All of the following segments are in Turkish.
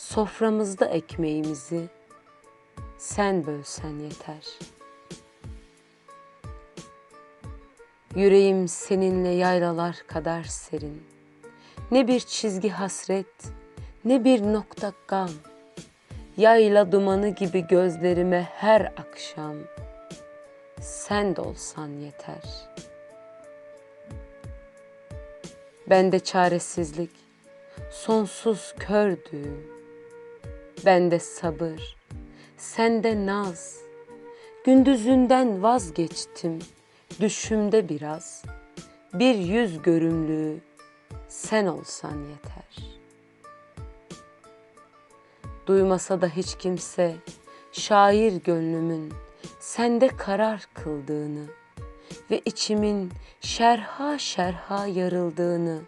soframızda ekmeğimizi sen bölsen yeter. Yüreğim seninle yaylalar kadar serin. Ne bir çizgi hasret, ne bir nokta gam. Yayla dumanı gibi gözlerime her akşam sen de olsan yeter. Bende çaresizlik, sonsuz kör düğüm. Bende sabır, sende naz. Gündüzünden vazgeçtim, düşümde biraz. Bir yüz görümlüğü sen olsan yeter. Duymasa da hiç kimse şair gönlümün sende karar kıldığını ve içimin şerha şerha yarıldığını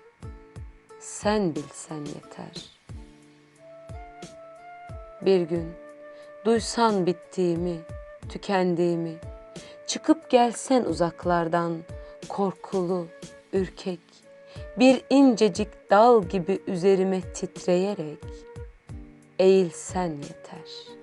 sen bilsen yeter. Bir gün duysan bittiğimi, tükendiğimi, çıkıp gelsen uzaklardan korkulu, ürkek, bir incecik dal gibi üzerime titreyerek eğilsen yeter.''